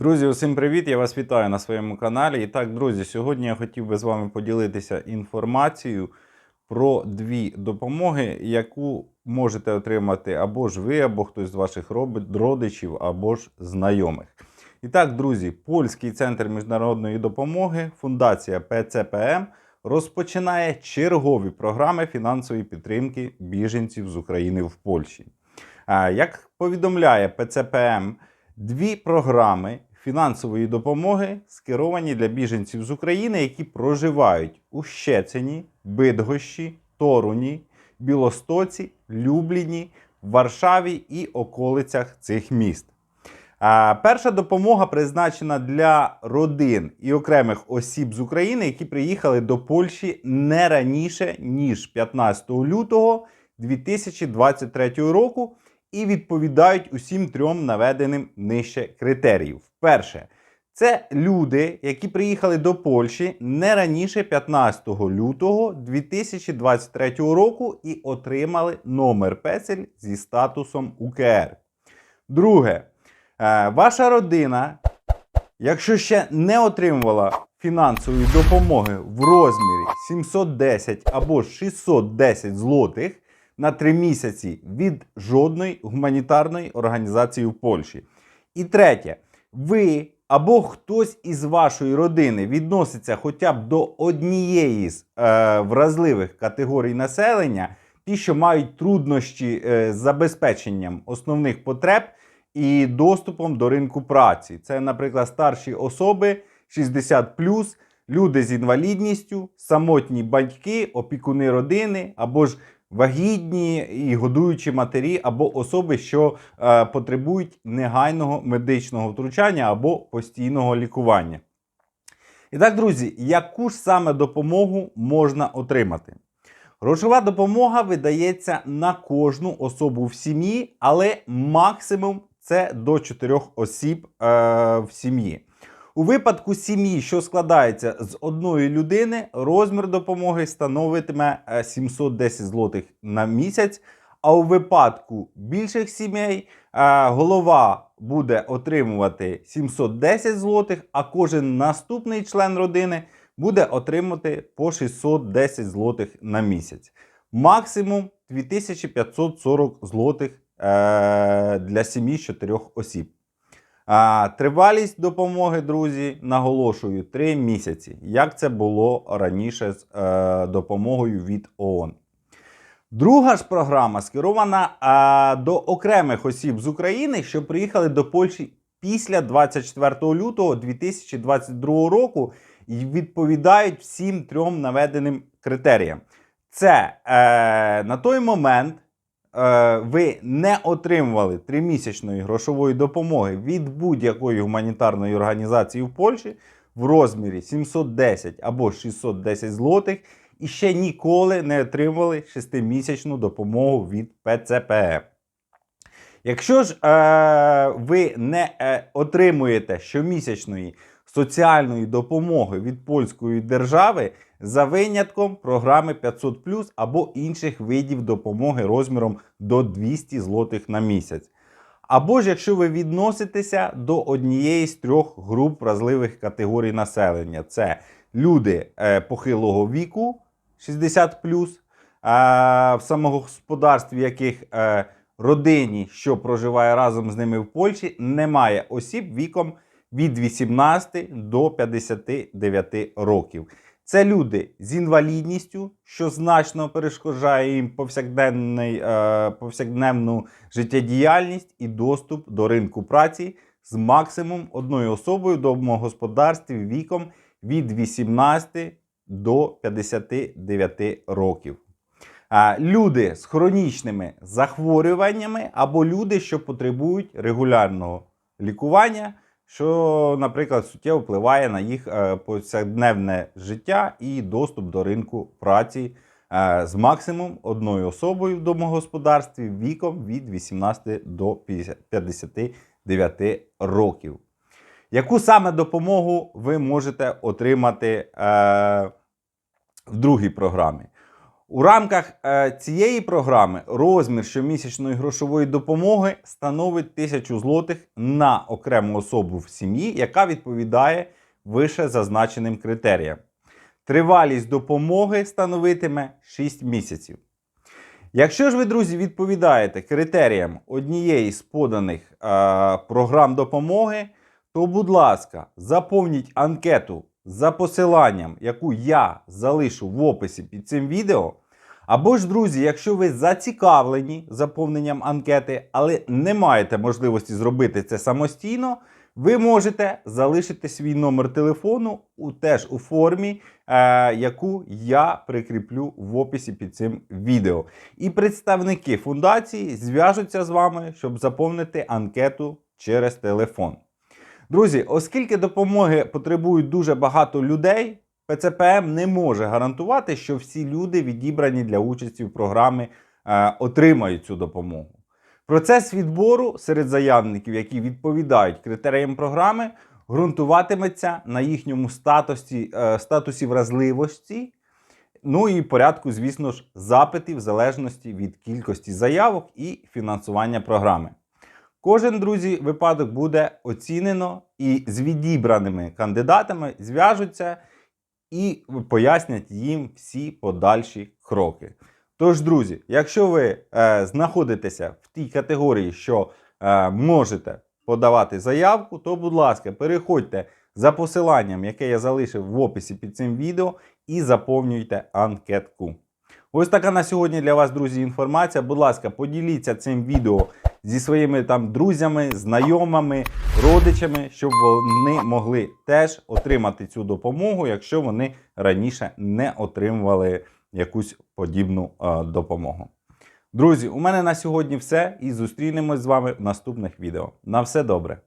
Друзі, усім привіт! Я вас вітаю на своєму каналі. І так, друзі, сьогодні я хотів би з вами поділитися інформацією про дві допомоги, яку можете отримати або ж ви, або хтось з ваших родичів, або ж знайомих. І так, друзі, польський центр міжнародної допомоги, фундація ПЦПМ розпочинає чергові програми фінансової підтримки біженців з України в Польщі. Як повідомляє ПЦПМ, дві програми фінансової допомоги скеровані для біженців з України, які проживають у Щецині, Бидгощі, Торуні, Білостоці, Любліні, Варшаві і околицях цих міст. Перша допомога призначена для родин і окремих осіб з України, які приїхали до Польщі не раніше ніж 15 лютого 2023 року і відповідають усім трьом наведеним нижче критеріїв. Перше, це люди, які приїхали до Польщі не раніше 15 лютого 2023 року і отримали номер песель зі статусом УКР. Друге, е, ваша родина, якщо ще не отримувала фінансової допомоги в розмірі 710 або 610 злотих на 3 місяці від жодної гуманітарної організації в Польщі. І третє, ви або хтось із вашої родини відноситься хоча б до однієї з е, вразливих категорій населення, ті, що мають труднощі е, з забезпеченням основних потреб і доступом до ринку праці. Це, наприклад, старші особи 60 люди з інвалідністю, самотні батьки, опікуни родини або ж вагітні і годуючі матері, або особи, що е, потребують негайного медичного втручання або постійного лікування. І так, друзі, яку ж саме допомогу можна отримати? Грошова допомога видається на кожну особу в сім'ї, але максимум це до 4 осіб е, в сім'ї. У випадку сім'ї, що складається з одної людини, розмір допомоги становитиме е, 710 злотих на місяць. А у випадку більших сімей е, голова буде отримувати 710 злотих, а кожен наступний член родини буде отримати по 610 злотих на місяць. Максимум 2540 злотих е, для сім'ї з 4 осіб. А, тривалість допомоги, друзі, наголошую 3 місяці, як це було раніше з е, допомогою від ООН. Друга ж програма скерована а, до окремих осіб з України, що приїхали до Польщі після 24 лютого 2022 року і відповідають всім трьом наведеним критеріям. Це е, на той момент ви не отримували тримісячної грошової допомоги від будь-якої гуманітарної організації в Польщі в розмірі 710 або 610 злотих і ще ніколи не отримували шестимісячну допомогу від ПЦПМ. Якщо ж е, ви не е, отримуєте щомісячної соціальної допомоги від польської держави за винятком програми 500 або інших видів допомоги розміром до 200 злотих на місяць. Або ж якщо ви відноситеся до однієї з трьох груп вразливих категорій населення: це люди е, похилого віку 60 а в самогосподарстві яких е, родині, що проживає разом з ними в Польщі, немає осіб віком від 18 до 59 років. Це люди з інвалідністю, що значно перешкоджає їм повсякденний, е, повсякденну життєдіяльність і доступ до ринку праці з максимум одною особою в домогосподарстві віком від 18 до 59 років. А, Люди з хронічними захворюваннями або люди, що потребують регулярного лікування, що, наприклад, суттєво впливає на їх е, повсякденне життя і доступ до ринку праці е, з максимум одною особою в домогосподарстві віком від 18 до 59 років. Яку саме допомогу ви можете отримати е, в другій програмі? У рамках е, цієї програми розмір щомісячної грошової допомоги становить 1000 злотих на окрему особу в сім'ї, яка відповідає вище зазначеним критеріям. Тривалість допомоги становитиме 6 місяців. Якщо ж ви, друзі, відповідаєте критеріям однієї з поданих е, програм допомоги, то, будь ласка, заповніть анкету за посиланням, яку я залишу в описі під цим відео. Або ж, друзі, якщо ви зацікавлені заповненням анкети, але не маєте можливості зробити це самостійно, ви можете залишити свій номер телефону у, теж у формі, е, яку я прикріплю в описі під цим відео. І представники фундації зв'яжуться з вами, щоб заповнити анкету через телефон. Друзі, оскільки допомоги потребують дуже багато людей, ПЦПМ не може гарантувати, що всі люди, відібрані для участі в програмі, е, отримають цю допомогу. Процес відбору серед заявників, які відповідають критеріям програми, ґрунтуватиметься на їхньому статусі, е, статусі вразливості, ну і порядку, звісно ж, запитів в залежності від кількості заявок і фінансування програми. Кожен, друзі, випадок буде оцінено і з відібраними кандидатами зв'яжуться і пояснять їм всі подальші кроки. Тож, друзі, якщо ви е, знаходитеся в тій категорії, що е, можете подавати заявку, то, будь ласка, переходьте за посиланням, яке я залишив в описі під цим відео, і заповнюйте анкетку. Ось така на сьогодні для вас, друзі, інформація. Будь ласка, поділіться цим відео зі своїми там друзями, знайомими, родичами, щоб вони могли теж отримати цю допомогу, якщо вони раніше не отримували якусь подібну е, допомогу. Друзі, у мене на сьогодні все. І зустрінемось з вами в наступних відео. На все добре!